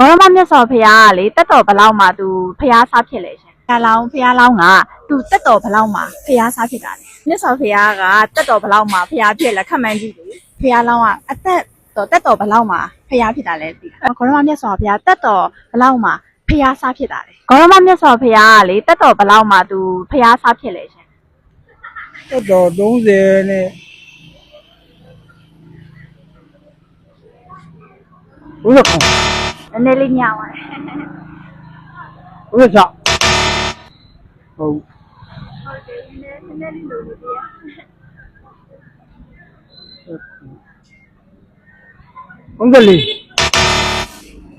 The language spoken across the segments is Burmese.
ဂေါရမမြတ်စွာဘုရားကလေတက်တော်ဘလောက်မှသူဖျားစားဖြစ်လေရှင်။ဖျားလောင်းဖျားလောင်းကသူတက်တော်ဘလောက်မှဖျားစားဖြစ်တာလေ။မြတ်စွာဘုရားကတက်တော်ဘလောက်မှဖျားဖြစ်လဲခက်မှန်းကြည့်လေ။ဖျားလောင်းကအသက်တော်တက်တော်ဘလောက်မှဖျားဖြစ်တာလဲသိလား။ဂေါရမမြတ်စွာဘုရားတက်တော်ဘလောက်မှဖျားစားဖြစ်တာလေ။ဂေါရမမြတ်စွာဘုရားကလေတက်တော်ဘလောက်မှသူဖျားစားဖြစ်လေရှင်တက်တော်30နဲ့ဘုရားခေါ။န ည်းနည်းလေးညပါလေ။ဘုရားချဟုတ်ဟုတ်တယ်နည်းနည်းလေးလိုလိုပြရ34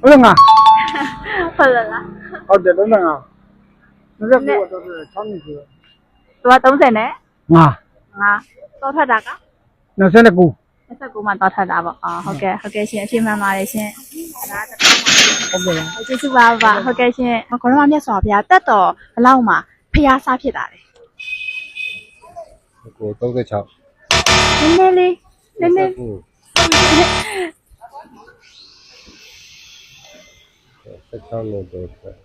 ဘုရားငါဟုတ်လားလားဟုတ်တယ်35 29တော့တော့6နှစ်ဆိုသူက30နဲ့ငါငါတော့ထွက်တာက29 29မှတော့ထွက်တာပေါ့အာဟုတ်ကဲ့ဟုတ်ကဲ့ရှင်အပြည့်မှန်ပါတယ်ရှင်ဒါက ဟုတ်ကဲ့ဟုတ်ကျေးဇူးပါပါဟုတ်ကဲ့ရှင်ခေါရမမြတ်စွာဘုရားတက်တော်ဘလောက်မှဖျားစားဖြစ်တာလေကို36နည်းနည်းလေးနည်းနည်း16လို့တော့ဆက်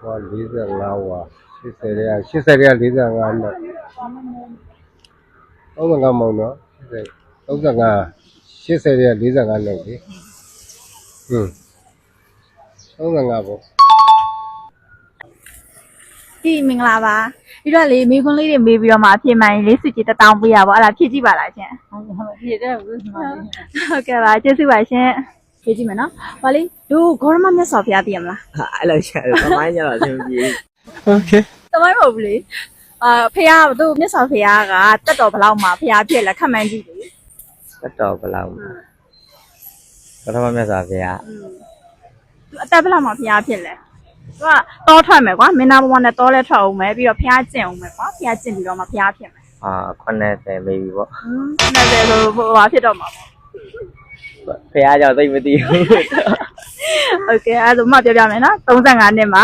ဟော45ဝါ80ရ80ရ45နဲ့ 35မောင်နော်35 80ရ45နဲ့လေဟွန်း35ပေါ့ ဒီမင်္ဂလာပါပြီးတော့လေမိခွန်းလေးတွေမေးပြီးတော့မှအပြည့်မှန်ရင်လေးစုကြည်တစ်တောင်းပေးရပါအဲ့ဒါဖြည့်ကြည့်ပါလားရှင် ဟုတ်ပြည့်တဲ့ဘုရား ဟုတ်ကဲ့ပါကျေးဇူးပါရှင်ဖြည့်ကြည့်မယ်နော်ဟောလေလူခေါရမမြတ်စွာဘုရားသိရမလား ဟာအဲ့လိုရှာတယ်ပမိုင်းကြတော့အဆင်မပြေ โอเค တမိုင်းမဟုတ်ဘူးလေ အာဖះသူမြတ်စွာဘုရားကတက်တော်ဘလောက်မှဖះဖြစ်လဲခက်မှန်းကြည့်လေ တ်တော်ဘယ်လောက်ပထမမြတ်စွာဘုရား သူအသက်ဘလောက်မှဖះဖြစ်လဲသူကတောထွက်မယ်ကွာမင်းသားဘဝနဲ့တောလဲထွက်အောင်မယ်ပြီးတော့ဖះကျင့်အောင်မယ်ကွာဖះကျင့်ပြီးတော့မှဖះဖြစ်မယ် အာ80 maybe ပေါ့ ဟင်းနဲ့ပဲဆိုဟိုဟာဖြစ်တော့မှာပေါ့ ဘုရားကြောင့်သိမသိဘူး โอเคအဲ့ဒါမှပြောပြမယ်နော်35နှစ်မှာ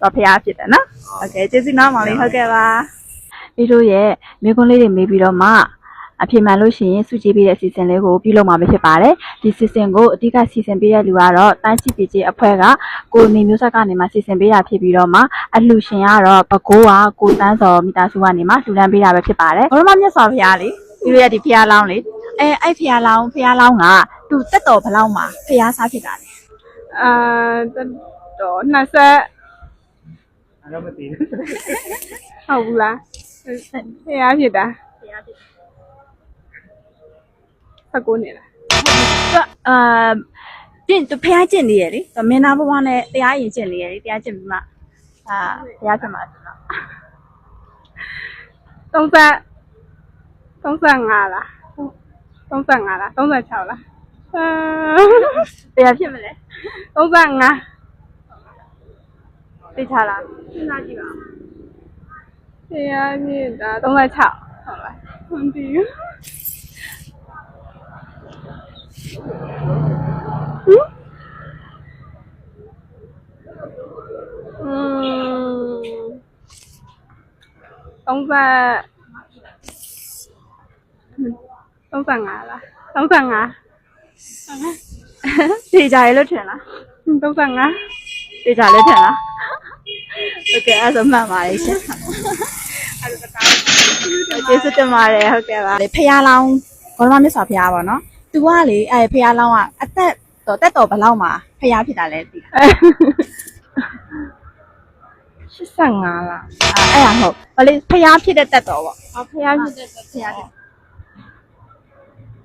တော့ဖះဖြစ်တယ်နော်โอเคကျေးဇူးနော်မောင်လေးဟုတ်ကဲ့ပါ ပြီးတို့ရဲ့မိကွန်းလေးတွေမေးပြီးတော့မှအဖြစ်မှန်လို့ရှိရင်စုကြည်ပေးတဲ့စီစဉ်လေးကိုပြုလုပ်မှာပဲဖြစ်ပါတယ်ဒီစီစဉ်ကိုအဓိကစီစဉ်ပေးတဲ့လူကတော့တန်းချစ်ပီကြီးအဖွဲ့ကကိုနေမျိုးဆက်ကနေမှစီစဉ်ပေးတာဖြစ်ပြီးတော့မှအလှူရှင်ကတော့ဘကိုးကကိုတန်းစော်မိသားစုကနေမှလှူဒန်းပေးတာပဲဖြစ်ပါတယ်ဘုရမမြတ်စွာဘုရားလေဒီလိုရဒီဘုရားလောင်းလေအဲအဲ့ဘုရားလောင်းဘုရားလောင်းကသူတက်တော်ဘလောက်မှာဘုရားစားဖြစ်တာလေအာတက်တော့20အဲ့တော့မသိဘူးဟုတ်ဘူးလား ဖျားဖြစ်တာဘုရားဖြစ်19နှစ်လားသူအာကျင့်သူဖះကျင့်နေရလေသူမင်းသားဘဝနဲ့တရားရင်ကျင့်နေရလေတရားကျင့်ပြီးမှအာဘုရားဖြစ်မှာဆိုတော့30 35လား35လား36လားအာတရားဖြစ်မလဲ35သိချလားစဉ်းစားကြည့်ပါ ဦးဖျားဖြစ်တာ36ဟုတ်လားမသိဘူးอืม30 35လား35သိကြရလို့ထင်လား35သိကြလည်းထင်လား ဟုတ်ကဲ့အဲ့ဒါမှတ်ပါလေရှင်အဲ့ဒါတာကျေးဇူးတင်ပါတယ်ဟုတ်ကဲ့ပါဖရာလောင်းဘောရမမြတ်စွာဘုရားပေါ့နော်သူကလေအဲ့ဖရာလောင်းကအသက်တော့တက်တော်ဘလောက်မှာဖရာဖြစ်တာလဲသိလား85လားအဲ့ဒါဟုတ်ဟိုလေဖရာဖြစ်တဲ့တက်တော်ပေါ့အော်ဖရာဖြစ်တဲ့ဖရာဖြစ်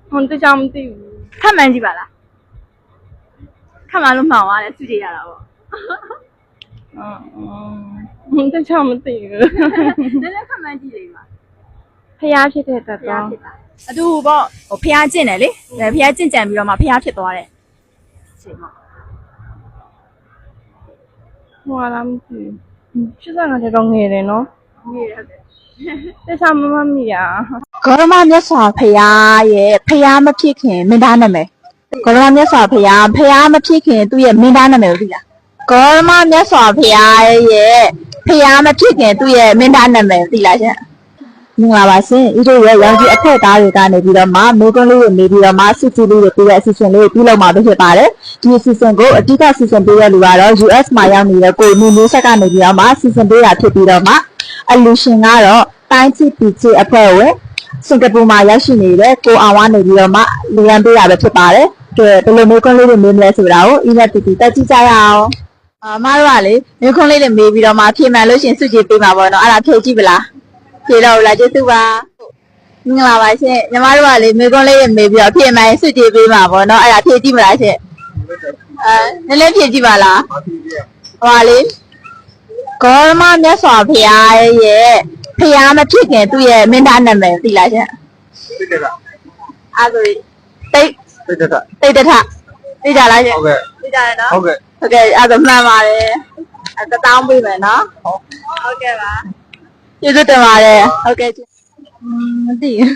ဟွန်းတူချောင်းမသိဘူးခက်မှန်ကြည့်ပါလားခက်မှန်လို့မှောင်ရတယ်သူကြည့်ရတာပေါ့အော် န်းတကြောင်မသိဘူးနည်းနည်းခက်မှန်ကြည့်လေပါဖျားဖြစ်တဲ့တဖះတော့ဖြစ်တာအတူပေါ့ဟိုဖះကျင့်တယ်လေဒါဖះကျင့်ကြံပြီးတော့မှဖះဖြစ်သွားတယ်ချိန်မှာဟွာလားမသိဘူး85တဲ့တော့ငယ်တယ်နော်ငယ်ရတယ်တခြားမမမိရဂေါရမမြတ်စွာဘုရားရဲ့ဖះမဖြစ်ခင်မင်းသားနာမည်ဂေါရမမြတ်စွာဘုရားဖះမဖြစ်ခင်သူ့ရဲ့မင်းသားနာမည်ကိုသိလားဂေါရမမြတ်စွာဘုရားရဲ့ ဖះမဖြစ်ခင်သူ့ရဲ့မင်းသားနာမည်ကိုသိလားရှင်မင်္ဂလာပါရှင်ဤတို့ရဲ့ရောင်ကြီးအဖက်သားတွေကနေပြီးတော့မှမေကွန်းလေးတွေနေပြီးတော့မှစစ်စစ်လေးတွေပြတဲ့အစီအစဉ်လေးကိုပြုလုပ်မှာဖြစ်ပါတယ်ဒီအစီအစဉ်ကိုအဓိကစီစဉ်ပေးရလူကတော့ US မှာရောက်နေတဲ့ကိုနေမျိုးဆက်ကနေပြီးတော့မှစီစဉ်ပေးတာဖြစ်ပြီးတော့မှအလူရှင်ကတော့တိုင်းချီပီချီအဖွဲ့ဝင်စင်ကာပူမှာရောက်ရှိနေတဲ့ကိုအောင်ဝနေပြီးတော့မှလူရန်ပေးတာပဲဖြစ်ပါတယ်ကဲဘယ်လိုမေကွန်းလေးတွေမေးမလဲဆိုတာကိုအင်းနဲ့တီတီတက်ကြည့်ကြရအောင် အမတို့ကလေမေခွန်းလေးတွေမေးပြီးတော့မှဖြေမှန်လို့ရှရင်စုကြည်ပေးမှာပေါ့နော်အဲ့ဒါဖြေကြည့်ပလားဖြေတော့လားကျေးဇူးပါမင်္ဂလာပါရှင်ညီမတို့ကလေမေကွန်းလေးရမေးပြီးတော့ဖြေမှန်ဆွကြည့်ပေးမှာပေါ့နော်အဲ့ဒါဖြေကြည့်မလားရှင်အဲနည်းနည်းဖြေကြည့်ပါလားဟွာလေဂေါရမမြတ်စွာဘုရားရဲ့ဖျားမဖြစ်ခင်သူ့ရဲ့မင်းသားနာမည်သိလားရှင်သိတယ်ကအဲ့ဆိုတိတ်သိတယ်ကတိတ်တထသိကြလားရှင်ဟုတ်ကဲ့သိကြရနော်ဟုတ်ကဲ့ ဟုတ်ကဲ့အဲ့ဒါမှန်ပါတယ်အဲ့တတောင်းပေးမယ်နော်ဟုတ်ဟုတ်ကဲ့ပါကျေးဇူးတင်ပါတယ်ဟုတ်ကဲ့ကျေးอืมမသိဘူး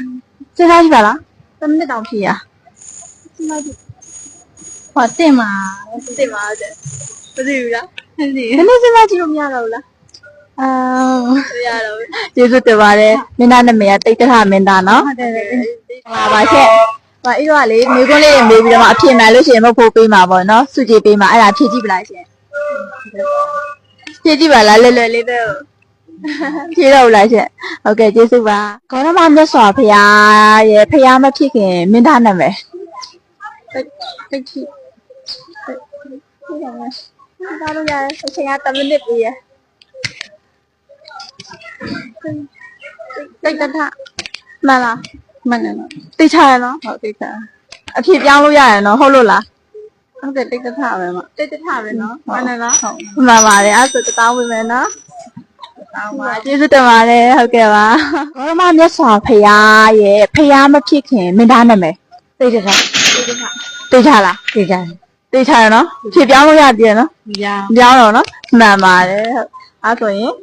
စဉ်းစားကြည့်ပါလားတစ်မိနစ်တောင်ဖြည့်ရစဉ်းစားကြည့်ဟောတင်ပါတင်ပါတဲ့မသိဘူးလားမသိဘူးနည်းစဉ်းစားကြည့်လို့မရတော့ဘူးလားအာမရတော့ဘူးကျေးဇူးတင်ပါတယ်မင်းသားနာမည်ကတိတ်တထမင်းသားနော်ဟုတ်တယ်ပါပါချက် ပါအဲ့တော့လေမိကွန်းလေးတွေမေးပြီးတော့မှအဖြစ်မှန်လို့ရှိရင်မဖို့ပေးမှာပေါ့နော်စုကြည်ပေးမှာအဲ့ဒါဖြည့်ကြည့်ပလားရှင်ဖြည့်ကြည့်ပါလားလွယ်လွယ်လေးတော့ဖြေတော့ဘူးလားရှင့်ဟုတ်ကဲ့ကျေးဇူးပါဂေါရမမြတ်စွာဘုရားရဲ့ဖရားမဖြစ်ခင်မင်းသားနာမည်တိတ်တိတ်တိတ်ဒါလို့ရတယ်အချိန်က10မိနစ်ပြီရတိတ်တထမှန်လား မှန်တယ်နော်တိတ်ချရနော်ဟုတ်တိတ်ချအဖြစ်ပြောင်းလို့ရရနော်ဟုတ်လို့လားဟုတ်တယ်တိတ်တထပဲမတိတ်တထပဲနော်မှန်တယ်လားဟုတ်မှန်ပါတယ်အဲ့ဆိုတောင်းပေးမယ်နော်တောင်းပါကျေးဇူးတင်ပါတယ်ဟုတ်ကဲ့ပါဂေါရမမြတ်စွာဘုရားရဲ့ဖရားမဖြစ်ခင်မင်းသားနာမည်သိတယ်လားသိချလားသိချသိချရနော်ဖြေပြောင်းလို့ရတည်ရနော်ပြောင်းပြောင်းတော့နော်မှန်ပါတယ်ဟုတ်အဲ့ဆိုရင်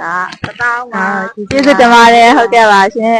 ဒါတတောင်းပါကျေးဇူးတင်ပါတယ်ဟုတ်ကဲ့ပါရှင်